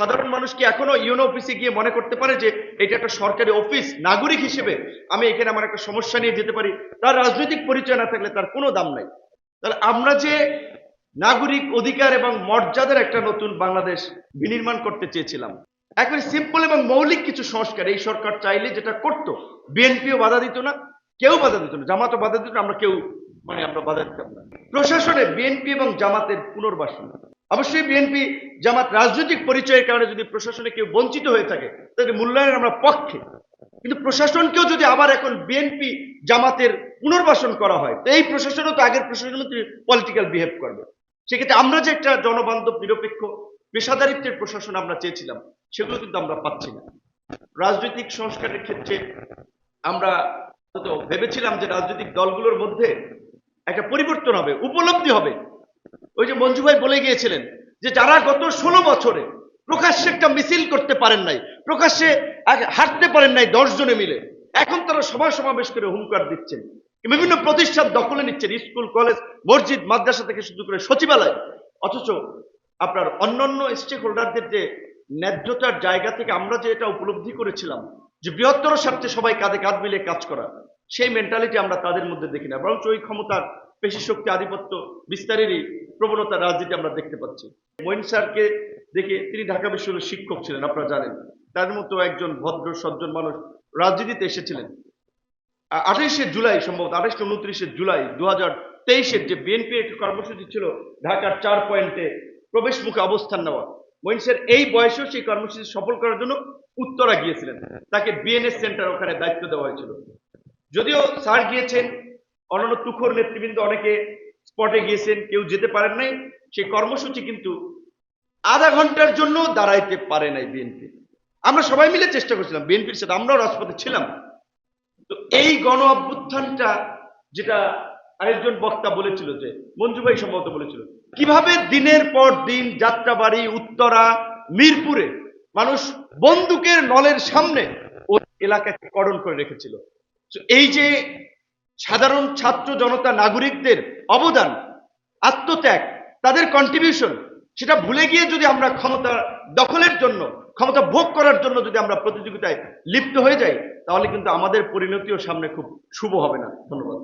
সাধারণ মানুষ কি এখনও ইউনো অফিসে গিয়ে মনে করতে পারে যে এটা একটা সরকারি অফিস, নাগরিক হিসেবে আমি এখানে আমার একটা সমস্যা নিয়ে যেতে পারি? তার রাজনৈতিক পরিচয় না থাকলে তার কোনো দাম নাই। তাহলে আমরা যে নাগরিক অধিকার এবং মর্যাদার একটা নতুন বাংলাদেশ বিনির্মাণ করতে চেয়েছিলাম, এখন সিম্পল এবং মৌলিক কিছু সংস্কার, এই সরকার চাইলে যেটা করত, বিএনপিও বাধা দিত না, কেউ বাধা দিত না, জামাতও বাধা দিত না, আমরা কেউ মানে আমরা বাধা দিতাম না। প্রশাসনে বিএনপি এবং জামাতের পুনর্বাসন। অবশ্যই বিএনপি জামাত রাজনৈতিক পরিচয়ের কারণে যদি প্রশাসনে কেউ বঞ্চিত হয়ে থাকে, তাদের মূল্যায়নের আমরা পক্ষে। কিন্তু প্রশাসনকেও যদি আবার এখন বিএনপি জামাতের পুনর্বাসন করা হয়, তো এই প্রশাসনও তো আগের প্রশাসনের মধ্যে পলিটিক্যাল বিহেভ করবে। সেক্ষেত্রে আমরা যে একটা জনবান্ধব, নিরপেক্ষ, পেশাদারিত্বের প্রশাসন আমরা চেয়েছিলাম, সেগুলো কিন্তু আমরা পাচ্ছি না। রাজনৈতিক সংস্কারের ক্ষেত্রে আমরা ভেবেছিলাম যে রাজনৈতিক দলগুলোর মধ্যে একটা পরিবর্তন হবে, উপলব্ধি হবে। ওই যে মঞ্জু ভাই বলে গিয়েছিলেন যে যারা গত ষোলো বছরে প্রকাশ্যে একটা মিছিল করতে পারেন নাই, প্রকাশ্যে হাঁটতে পারেন নাই দশ জনে মিলে, এখন তারা সভা সমাবেশ করে হুঙ্কার দিচ্ছেন। বিভিন্ন প্রতিষ্ঠান দখলে নিচ্ছেন, স্কুল, কলেজ, মসজিদ, মাদ্রাসা থেকে শুরু করে সচিবালয়। অথচ আপনার অন্যান্য স্টেক হোল্ডারদের যে ন্যায্যতার জায়গা থেকে আমরা যে এটা উপলব্ধি করেছিলাম, যে বৃহত্তর স্বার্থে সবাই কাঁধে কাঁধ মিলে কাজ করা, সেই মেন্টালিটি আমরা তাদের মধ্যে দেখি না, বরঞ্চ ওই ক্ষমতার পেশি শক্তি, আধিপত্য বিস্তারেরই প্রবণতা রাজনীতি আমরা দেখতে পাচ্ছি। মঈন স্যারকে দেখে তিনি ঢাকা বিশ্ববিদ্যালয়ের শিক্ষক ছিলেন, আপনারা জানেন। তাদের মতো একজন ভদ্র, সজ্জন মানুষ রাজনীতিতে এসেছিলেন। আঠাইশে জুলাই সম্ভবত আঠাইশে উনত্রিশে জুলাই দু হাজার তেইশের যে বিএনপি একটি কর্মসূচি ছিল, ঢাকার চার পয়েন্টে প্রবেশ মুখে অবস্থান নেওয়া। মহিষের এই বয়সেও সেই কর্মসূচি সফল করার জন্য উত্তরা গিয়েছিলেন। তাকে বিএনএস সেন্টার ওখানে দায়িত্ব দেওয়া হয়েছিল। যদিও স্যার গিয়েছেন অন্যান্য তুখর নেতৃবৃন্দ অনেকে স্পটে গিয়েছেন, কেউ যেতে পারেন নাই। সেই কর্মসূচি কিন্তু আধা ঘণ্টার জন্য দাঁড়াইতে পারে নাই বিএনপি। আমরা সবাই মিলে চেষ্টা করছিলাম, বিএনপির সাথে আমরাও রাজপথে ছিলাম। তো এই গণ অভ্যুত্থানটা যেটা আরেকজন বক্তা বলেছিল যে, মঞ্জু ভাই সম্ভবত বলেছিল, কীভাবে দিনের পর দিন যাত্রাবাড়ি, উত্তরা, মিরপুরে মানুষ বন্দুকের নলের সামনে ওই এলাকাকে করণ করে রেখেছিল। এই যে সাধারণ ছাত্র জনতা নাগরিকদের অবদান, আত্মত্যাগ, তাদের কন্ট্রিবিউশন সেটা ভুলে গিয়ে যদি আমরা ক্ষমতা দখলের জন্য, ক্ষমতা ভোগ করার জন্য যদি আমরা প্রতিযোগিতায় লিপ্ত হয়ে যাই, তাহলে কিন্তু আমাদের পরিণতিও সামনে খুব শুভ হবে না। ধন্যবাদ।